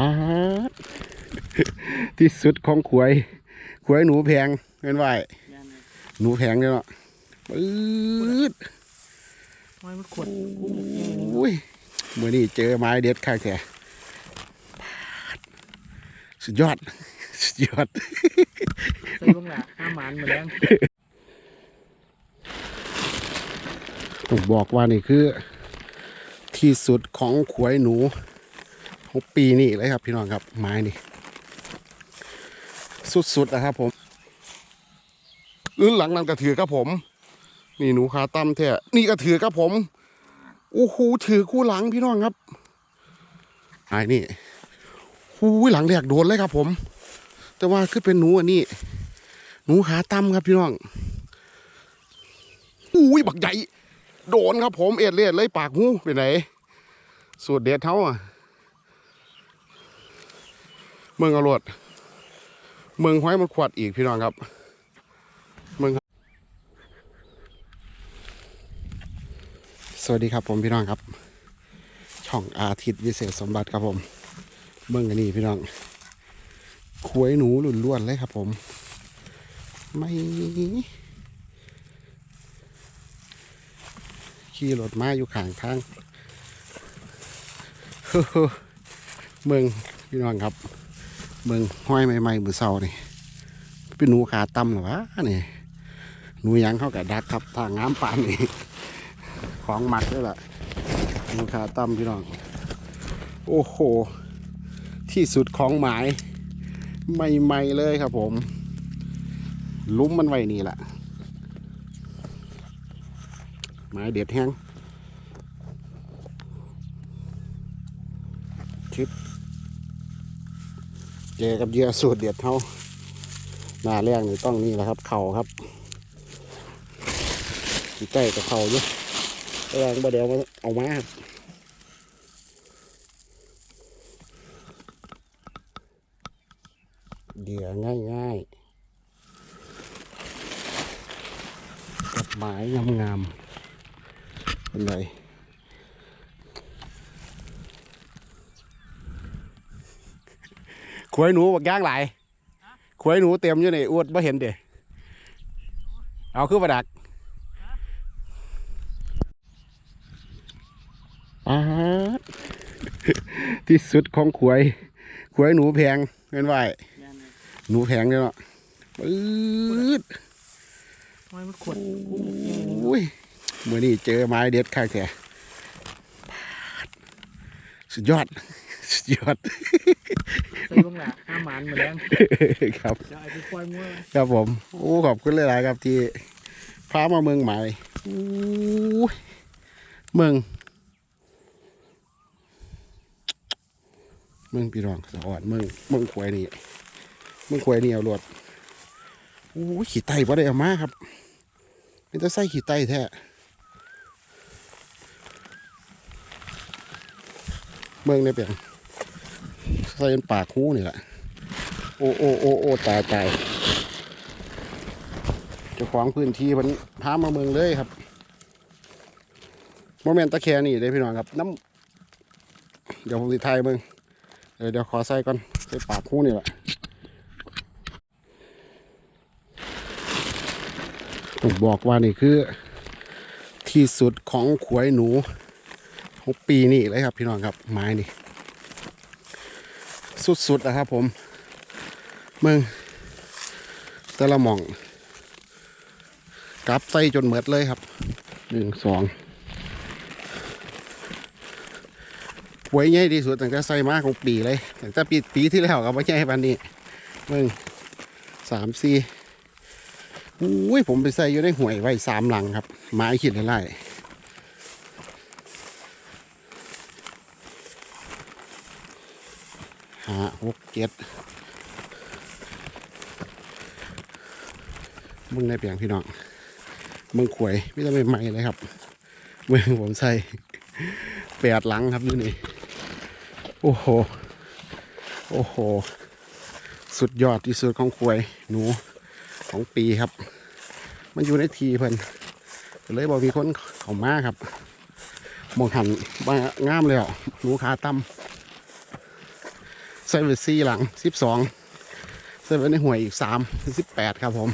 อาดที่สุดของขวย ขวยหนูแพงเป็นไหวหนูแพงเนี่ยเนาะปื๊ดไม้มันขวดกุ้งเองนี่อุ้ยมือนี่เจอไม้เด็ดข้างแท้สุดยอด สุดยอดใส่บ้างละห้าหมันมาแล้วผมบอกว่านี่คือ ที่สุดของขวยหนู ของปีนี้เลยครับพี่น้องครับไม้นี่ สุดๆนะครับผมอื่นหลังนั้นก็ถือครับผม นี่หนูขาตั้มแท้นี่ก็ถือครับผมโอ้โหถือคู่หลังพี่น้องครับไอ้นี่หูหลังแรกโดนเลยครับผม แต่ว่าคือเป็นหนูอันนี้หนูขาตั้มครับพี่น้องอุ้ยบักใหญ่โดนครับผมเอ็ดเลียดเลยปากหูไปไหนสูตรเด็ดเท่าอะ เมืองอรวดเมืองห้อยมันขวดอีกพี่น้องครับเมืองสวัสดีครับผมพี่น้องครับ ช่องอาทิตย์วิเศษสมบัติครับผม เมืองอันนี้พี่น้องขวยหนูหลุ่นล้วนเลยครับผม ไม่ขี่รถมาอยู่ข้างทางเมืองพี่น้องครับ เมืองห้อยใหม่ๆมือเศร้านี่เป็นหนูขาต่ำหรอวะนี่หนูยังเข้ากับดักครับทางน้ำปานนี่ของหมักด้วยล่ะหนูขาต่ำพี่น้อง โอ้โห ที่สุดของหมายใหม่ๆเลยครับผมลุ้มมันไว้นี่แหละไม้เด็ดแห้งชิป จอกับเยื่อสูตรเด็ดเท่าหน้าแรกนี่ต้องนี่แหละครับ เข่าครับใกล้กับเข่าอยู่แรงบ่เดี๋ยวมาเอามาครับเหยื่อง่ายๆกับไม้งามๆเป็นไร ขวยหนูบักย่างหลายขวยหนูเต็มอยู่ในอวดไม่เห็นเด้เอาขึ้นมาดักอาที่สุดของขวย ขวยหนูแพงเป็นไหวหนูแพงเนี่ยเนาะปื๊ดไม้มันขวดกุ้งเองนี่อนี่เจอไม้เด็ดข้างแท้สุดยอด สุดยอดใส่บ้างละห้าหมันมาแล้วครับจะไอ้ที่ควายมั่วครับผมโอ้ขอบคุณหลายๆครับที่พามาเมืองใหม่อู้ยเมือง เมืองพี่รองสะออดเมืองเมืองขวยนี่เมืองขวยนี่เอารวดอู้ยขี่ไตบ่ได้เอามาครับนี่จะใส่ขี่ไตแท้เมืองในเปียง ใส่เป็นปากหูนี่แหละ โอ้โอ้โอ้โอ้ตายตายจ้าของพื้นที่มันพามาเมืองเลยครับโมเมนตะแคนี่เลยพี่น้องครับน้ำเดี๋ยวผมสิไทยเมืองเดี๋ยวขอใส่ก่อนใส่ปากคู่นี่แหละผมบอกว่านี่คือ ที่สุดของขวยหนูของปีนี้เลยครับพี่น้องครับไม้นี่ สุดๆนะครับผมเมืองแต่ละหม่องกลับใส่จนเหมือดเลยครับหนึ่งสองหวยใหญ่ที่สุดตั้งแต่ใส่มาของปีเลยตั้งแต่ปีปีที่แล้วกับว่าใหญ่ปันนี้เมืองสามสี่อุ้ยผมไปใส่อยู่ในห่วยไว้สามหลังครับไม้ขีดไล่ หกเจ็ดมึงในเปียงพี่น้องมึงขวยไม่ต้องไปใหม่เลยครับเมืองผมใส่แปดหลังครับอยู่นี่โอ้โห โอ้โห สุดยอดที่สุดของขวยหนูของปีครับ มันอยู่ในทีเพิ่นเลยบอกมีคนเขามาครับมองหันมางามเลยอะหนูขาตั้ม ใส่ไปสี่หลังสิบสองใส่ไปในห่วยอีกสามสิบแปดครับผม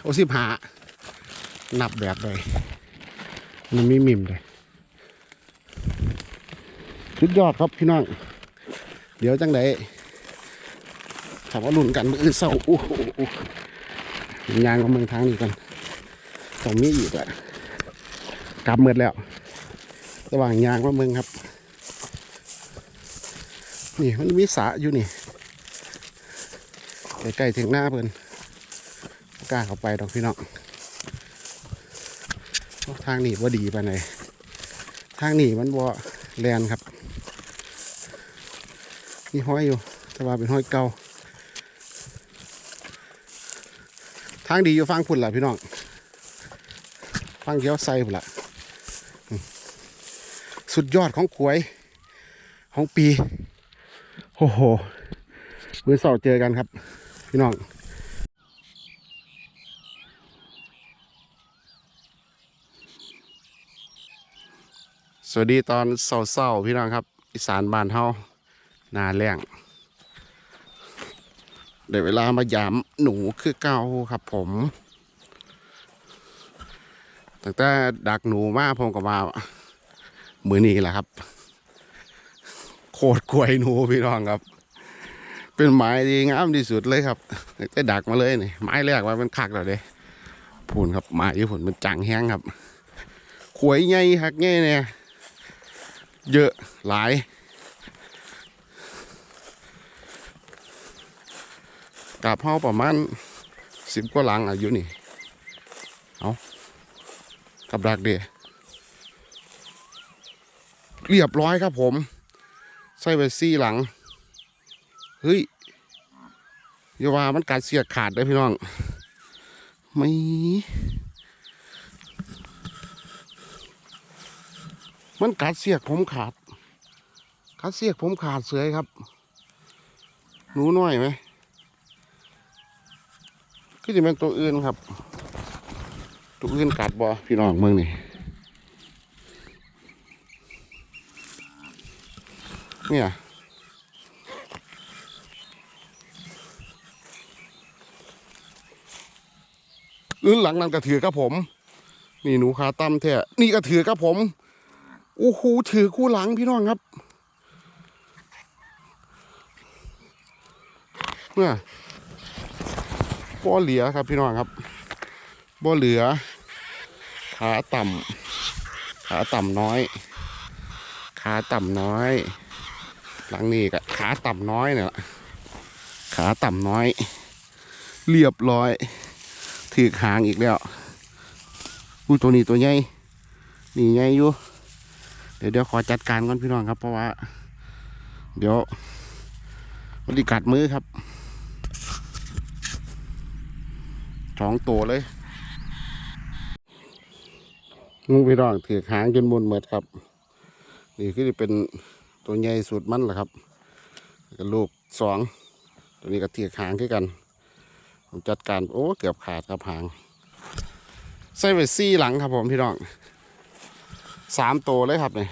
โอ้สิบหานับแบบเลยมันมีมิมเลยสุดยอดครับพี่น้อง เดี๋ยวจังไดถามว่าลุ่นกันมือเศร้าโอ้ยางกับเมืองทางนี้กันตรงนี้อีกแหละกลับเมืดแล้ว ระหว่างยางกับเมืองครับ นี่มันมีสระอยู่นี่ใกล้ๆถึงหน้าเพิ่นกล้าเข้าไปดอกพี่น้องทางนี้ว่าดีไปไหนทางนี้มันบ่แลนครับ มีห้อยอยู่ แต่ว่าเป็นห้อยเก่าทางดีอยู่ฟังพุ่นล่ะพี่น้องฟังเกี้ยวไซพุ่นล่ะสุดยอดของขวยของปี โอ้โหมือสอบเจอกันครับ พี่น้องสวัสดีตอนเศร้าๆพี่น้องครับ อีสานบ้านเฮานาแรงเดี๋ยวเวลามายามหนูคือเก่าครับผมตั้งแต่ดักหนูมาผมก็มามือนี้แหละครับ โคตรกล้วยหนูพี่น้องครับ เป็นไม้ที่งามที่สุดเลยครับตั้ดักมาเลยนี่ไม้แรกว่ามันคักแล้วเด้พูนครับไม้ที่ผลมันจังแห้งครับขวยใหญ่หักใหญ่เนี่ยเยอะหลายกับเฮาประมาณสิบกว่าหลังอายุนี่เอากับดักเดียเรียบร้อยครับผม ส่ไปซี่หลัง เฮ้ยอย่าว่ามันกัดเสียกขาดได้พี่น้อง ไม่มันกัดเสียกผมขาด กัดเสียกผมขาดเสือยครับ หนูน้อยไหมคือจะเป็นตัวอื่นครับ ตัวอื่นกัดบอพี่น้องเมืองนี่ เนี่ยอื่นหลังนั้นก็ถือครับผม นี่หนูขาตั้มแท้นี่ก็ถือครับผมโอ้โหถือคู่หลังพี่น้องครับเนี่ยบ่เหลือครับพี่น้องครับบ่เหลือ ขาต่ำขาต่ำน้อย ขาต่ำน้อย หลังนี้ก็ขาต่ำน้อยเนี่ยล่ะขาต่ำน้อย เรียบร้อยถือหางอีกแล้วอู้ตัวนี้ตัวใหญ่นี่ใหญ่อยู่เดี๋ยวเดี๋ยวขอจัดการก่อนพี่น้องครับ เพราะว่า เดี๋ยวมันไดีกัดมือครับสองตัวเลยมึงพี่น้องถือหางจนบนเหมือดครับ นี่คือเป็น ตัวใหญ่สุดมันแหละครับแล้วก็ลูกสองตัวนี้ก็ถือหางคือกัน ผมจัดการโอ้เกือบขาดครับหางใส่ไปซี่หลังครับผมพี่น้องสามตัวเลยครับเนี่ย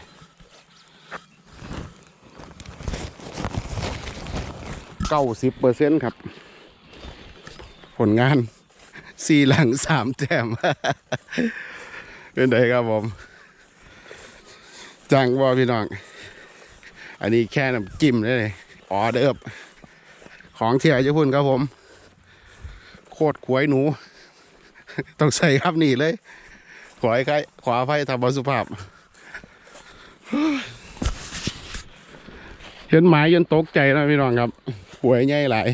เก้าสิบเปอร์เซ็นต์ครับ ผลงานสี่หลังสามแต้มเป็นไงครับผม จังบอพี่น้อง อันนี้แค่น้ำจิ้มเลยออเดิร์ของเที่ยวญี่ปุ่นครับผม โคตรขวยหนู ต้องใส่ครับนี่เลย ขอให้ใครขออภัยทำบสุภาพเห็นหมายยันตกใจนะพี่น้องครับหวยใหญ่หลาย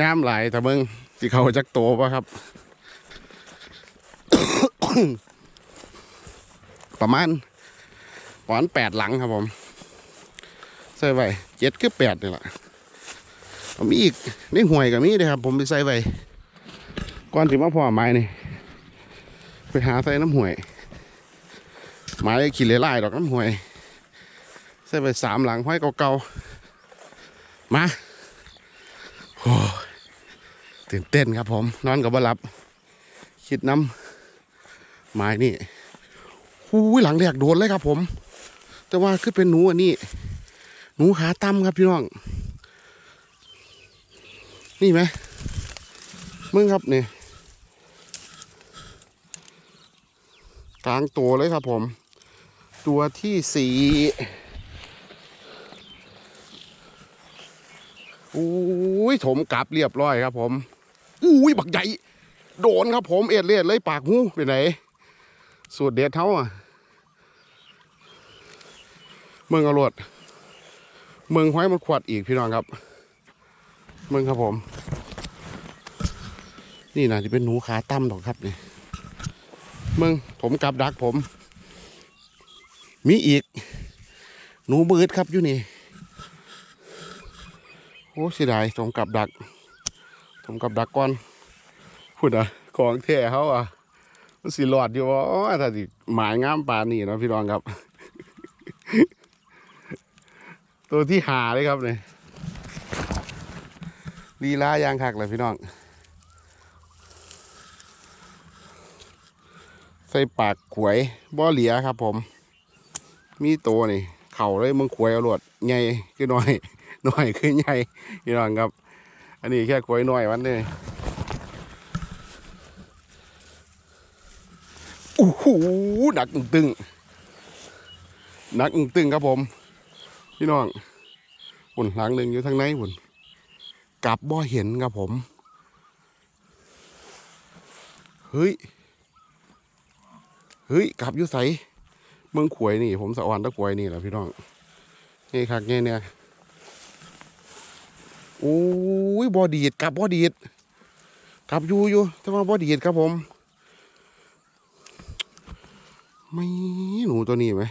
งามหลายแต่เบิ่งที่เขาจักโตปะครับ ประมาณประมาณแปดหลังครับผม ส่ไว้เจ็ดคือแปดนี่แหละเอามีอีกในห่วยกับมีเลยครับ ผมไปใส่ไว้ก่อนถึงมาพ่อไม้นี่ไปหาใส่น้ำห่วยไม้ขี่เล่ๆดอกน้ำห่วย ใส่ไปสามหลังห้อยเก่าๆมาโอ้ตื่นเต้นครับ ผม นอนกับบ่หลับ คิดน้ำไม้นี่หูหลังแรกโดนเลยครับ ผม แต่ว่าคือเป็นหนูอันนี้ หนูขาตั้มครับพี่น้อง นี่ไหมมึงครับเนี่ยกลางตัวเลยครับผม ตัวที่สี่อุ้ยถมกลับเรียบร้อยครับผมอุ้ยบักใหญ่ โดนครับผมเอ็ดเลียดเลยปากหูไปไหน สูตรเด็ดเท่าอะเมืองอรวด เมืองห้อยมันขวดอีกพี่น้องครับเมืองครับผม นี่นะที่เป็นหนูขาตั้มดอกครับนี่เมืองผมกลับดักผม มีอีก หนูบืดครับอยู่นี่โอ้เสียดายผมกลับดัก ผมกลับดักก่อนพูดอะของแท้เขาอะมันสิหลอดอยู่ว่าอ๋อถ้าสิหมายงามปานนี่เนาะพี่รองครับ ตัวที่หาเลยครับเนี่ยลีลายางคักเลยพี่น้อง ใส่ปากขวยบ่อเหลียครับผม มีตัวนี่ เข่าเลยมึงขวยเอารวดใหญ่คือน้อยหน้อยคือใหญ่พี่น้องครับ อันนี้แค่ขวยหน้อยวันนี้โอ้โหหนักตึงๆหนักตึงครับผม พี่น้องหุ่นหลังหนึ่งอยู่ทางในหุ่นกลับบ่เห็นครับผม เฮ้ย เฮ้ย กลับอยู่ใสเมืองขวยนี่ ผมสะออนตะขวยนี่แหละพี่น้องนี่คักเนี่ยเนี่ยโอ้ยบอดีดกลับบอดีดกลับอยู่อยู่แต่ว่าบอดีดครับผม ไม่หนูตัวนี้ไหม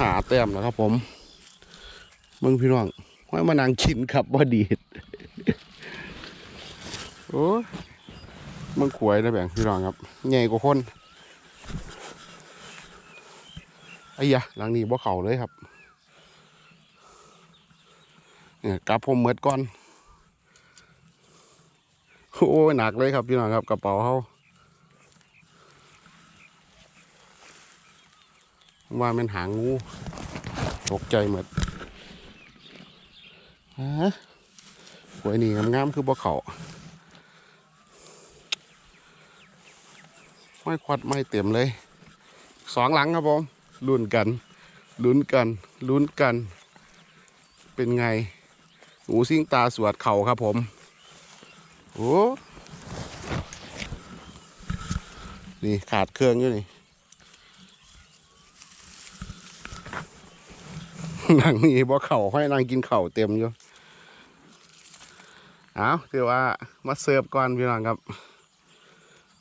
หาแต้มแล้วครับผมมึงพี่น้องห้อยมานางกินครับบ่ดีดโอ้มึงขวยนะแบ่งพี่น้องครับใหญ่กว่าคนไอ้ยะหลังนี้บ่เข่าเลยครับเนี่ยกลับผมเมดก่อน โอ้ยหนักเลยครับพี่น้องครับกระเป๋าเขา ว่ามันหางงูตกใจหมดฮะหวยนี่งามๆคือบ่เขาไม่ควัดไม่เต็มเลย สองหลังครับผมลุ้นกันลุ้นกันลุ้นกัน เป็นไงหูซิ่งตาสวดเข่าครับผม โอ้ นี่ขาดเครื่องอยู่นี่ นั่งนี่บ่เข่าให้นั่งกินเข่าเต็มอยู่เอาเดี๋ยวว่ามาเสิร์ฟก่อนพี่น้องครับ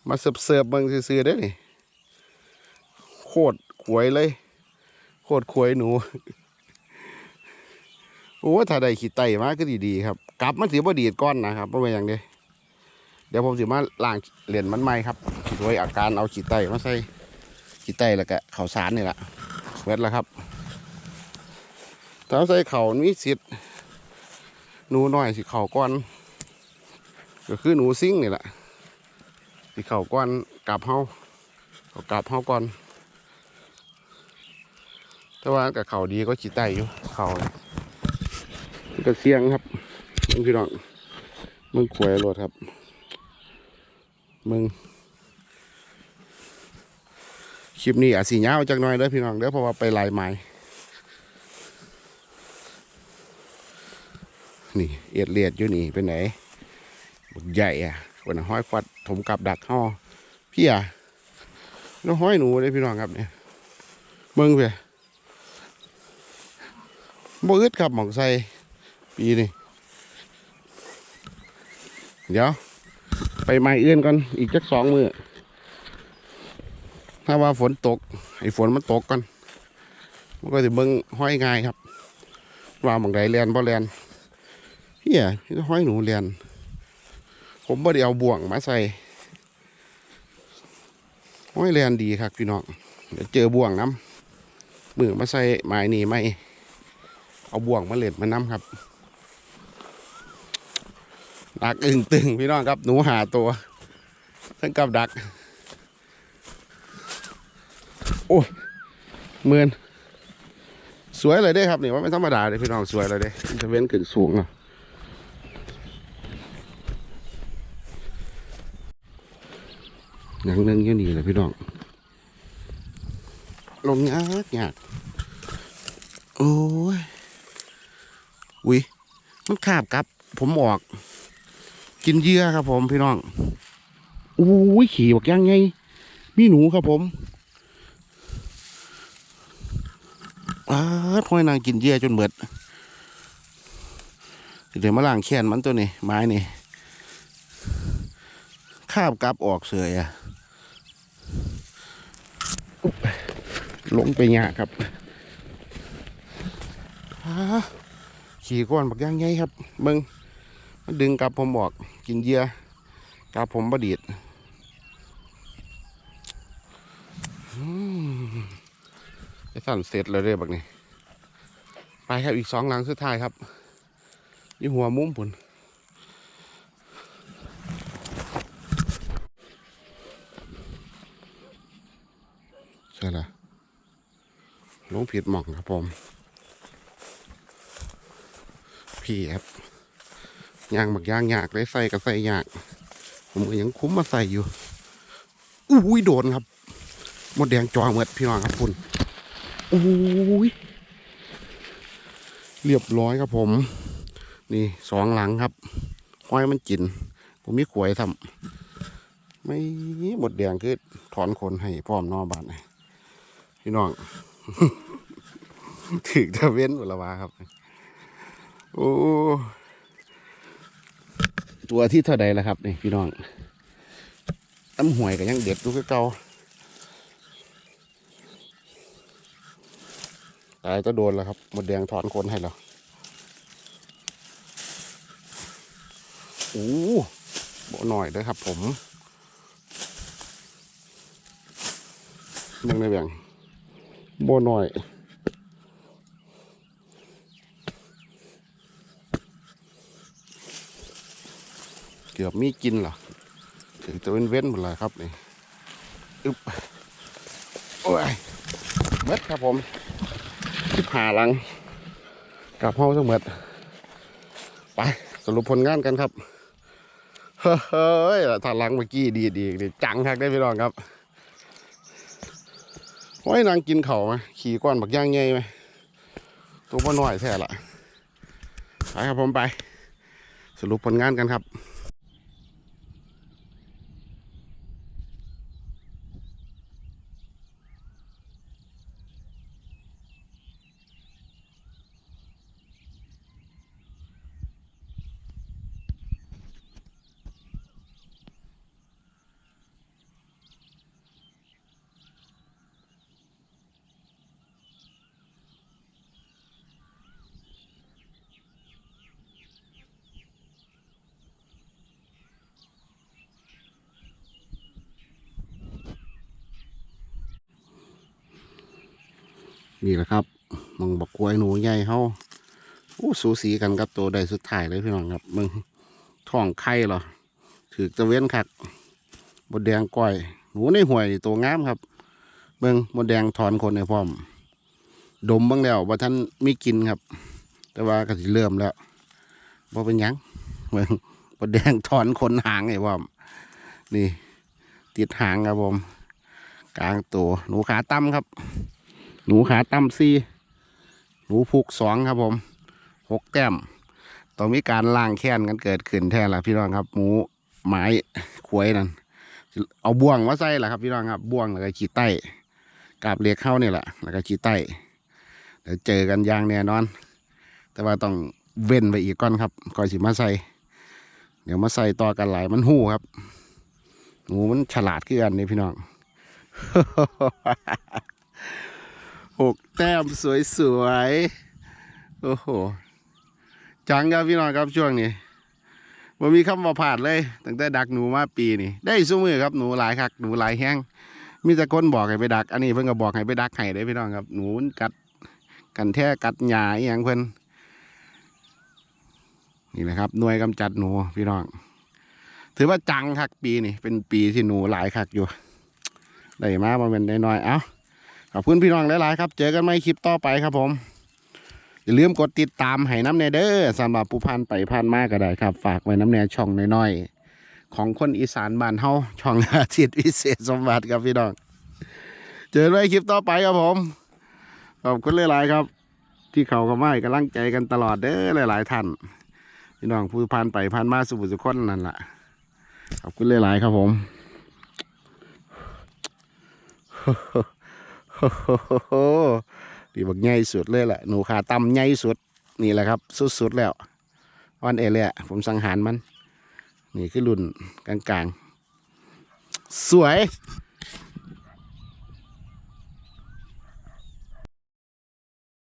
มาเสิร์ฟเสิร์ฟเบิ่งซื่อๆได้นี่โคตรขวยเลย โคตรขวยหนูโอ้ถ้าได้ขี้ไตมาก็ดีๆครับ กลับมันถือว่าดีดก้อนนะครับเพราะว่าอย่างเดียวเดี๋ยวผมสิมาล้างเหรียญมันใหม่ครับโดยอาการเอาขี้ไตมาใส่ขี้ไตแล้วก็ข้าวสารนี่แหละเวทแล้วครับ ถ้าใส่เขามีสิทธิ์หนูน้อยสิเขาก้อน ก็คือหนูซิ่งนี่แหละสิเขาก้อนกลับเฮาเขากลับเฮาก่อนแต่ว่ากับเข่าดีก็ขีไตอยู่เข่าก็เสียงครับมึงพี่น้องมึงขวยรถครับ มึงคลิปนี้อาจสีเงาจักหน่อยเด้อพี่น้องเด้อเพราะว่าไปลายไม้ นี่เอียดเลียดอยู่นี่เป็นไหนบกใหญ่อะคนน่ะห้อยควัดถมกับดักห่อพี่อะแล้วห้อยหนูเลยพี่น้องครับเนี่ยเมืองเพี่ยบ่อึดครับหมองใส่ปีนี่เดี๋ยว ไปไม้เอื้อนก่อนอีกจักสองมือถ้าว่าฝนตกไอ้ฝนมันตกก่อนมันก็จะเบิ่งห้อยง่ายครับ ว่าหมองใดแลนบ่แลน เฮียห้อยหนูเรียน ผมบ่ได้เอาบ่วงมาใส่ห้อยเรียนดีครับพี่น้องเดี๋ยวเจอบ่วงน้ำมือมาใส่ไม้นี่ไม่เอาบ่วงมาเล็ดมาน้ำครับดักอึงตึงพี่น้องครับ หนูหาตัวทั้งกับดัก โอ้ยเมือนสวยเลยเด้ครับนี่ว่าไม่ธรรมดาเลยพี่น้องสวยเลยเด้มันจะเว้นขึ้นสูงเนาะ อย่างหนึงอยังนี่แหละพี่น้องลงยากยากโอ้ยอุ้ยมันขาบครับ ผมออก กินเยื่อครับผมพี่น้องอุ้ยขี่บอกยังไง มีหนูครับผมอ้าพอยนางกินเยื่อจนเบิดเดี๋ยวมาล้างแค้นมันตัวนี้ไม้นี่คาบกลับออกเสยอะอุ๊บ ลงไปยากครับขี่ก้อนบักย่างไงครับเบิงมันดึงกับผมออกกินเยื่อกับผมบดีดไปสั่นเสร็จแล้วเด้อบักนี่ไปครับอีกสองหลังสุดท้ายครับยี่หัวมุ้มปุ่นใช่ละ ลงผิดหม่องครับผม พี่ครับยางบักยางยากเลยใส่กับใส่ยาก ผมก็ยังคุ้มมาใส่อยู่อุ้ยโดนครับหมดแดงจอเหมือดพี่น้องครับคุณโอ้ยเรียบร้อยครับผม นี่สองหลังครับห้อยมันกินผมมีขวยทำไม่หมดแดงคือถอนขนให้พร้อมนอบานพี่น้อง ถึกจะเว้นหมดละวาครับ โอ้ตัวที่เท่าใดแล้วครับนี่พี่น้องน้ำหวยก็ยังเด็ดดูคือเก่าตายก็โดนแล้วครับหมดแดงถอนคนให้แล้วโอ้บ่หน่อยด้อครับผมยังได้แบ่ง บ่หน่อยเกือบมีกินหรอถึงจะเว้นเว้นหมดเลยครับนี่อึ๊บโอ้ยเม็ดครับผมสิบหาลังกลับห้องทั้งหมดไปสรุปผลงานกันครับ เฮ้ยถ้าลังเมื่อกี้ดีดีจังคักได้พี่น้องครับ โอ้ยนางกินเข่าไหมขี่ก้อนบักย่างไงไหมตัวพ่อน้อยแท้ละไปครับผมไป สรุปผลงานกันครับ นี่แหละครับมึงบอกกล้วยหนูใหญ่เขาอู้สูสีกันกับตัวใดสุดท้ายเลยพี่น้องครับมึงท้องไข่เหรอถือจะเว้นคักบดแดงก้อยหนูในห่วยตัวงามครับเบิ่งบดแดงถอนคนในพร้อม ดมบ้างแล้วว่าท่านไมีกินครับ แต่ว่าก็สิเริ่มแล้วว่าเป็นยังเบิ่งบดแดงถอนคนหางไอ้พร้อม นี่ ติดหางครับผม กลางตัวหนูขาตั้มครับ หนูขาตั้มซี่หนูพุกสองครับผมหกแต้มต้องมีการล่างแค้นกันเกิดขึ้นแท้ละพี่น้องครับ หมูไม้ขวยนั่นเอาบ่วงมาใส่ละครับพี่น้องครับบ่วงแล้วก็ขีดไต้กาบเหล็กเข้านี่แหละแล้วก็ขีดไต้เดี๋ยวเจอกันยางแน่นอน แต่ว่าต้องเว้นไปอีกก่อนครับก่อนสิมาใส่เดี๋ยวมาใส่ต่อกันหลายมันหู้ครับหนูมันฉลาดขึ้นกันนี่พี่น้อง หกแต้มสวยๆ โอ้โห จังครับพี่น้องครับช่วงนี้ว่ามีคำว่าผาดเลย ตั้งแต่ดักหนูมาปีนี่ได้สู้มือครับหนูหลายคักหนูหลายแห้งมีแต่คนบอกให้ไปดัก อันนี้เพิ่งก็บอกให้ไปดักไห้ได้พี่น้องครับ หนูกัดกันแท้กัดหญ้าอย่างเพิ่นนี่นะครับหน่วยกำจัดหนูพี่น้อง ถือว่าจังคักปีนี่เป็นปีที่หนูหลายคักอยู่ได้มาประมาณน้อยๆเอ้า ขอบคุณพี่น้องหลายๆครับ เจอกันใหม่คลิปต่อไปครับผม อย่าลืมกดติดตามให้น้ำแนเด้อสำหรับผู้พันไปพันมากก็ได้ครับ ฝากไว้น้ำแนช่องน้อยๆ ของคนอีสานบ้านเฮาช่องอาทิตย์วิเศษสมบัติครับพี่น้อง เจอกันไว้คลิปต่อไปครับผม ขอบคุณหลายๆครับ ที่เขาก็ไมาให้กำลังใจกันตลอดเด้อหลาย ๆ ท่านพี่น้องผู้พันไปพันมาสุบุสุคนนั่นแหละขอบคุณหลายๆครับผม ดีบักใหญ่สุดเลยแหละหนูขาตำใหญ่สุด นี่แหละครับ สุดๆแล้ววันเอเล่ผมสังหารมัน นี่คือรุ่นกลางๆ สวย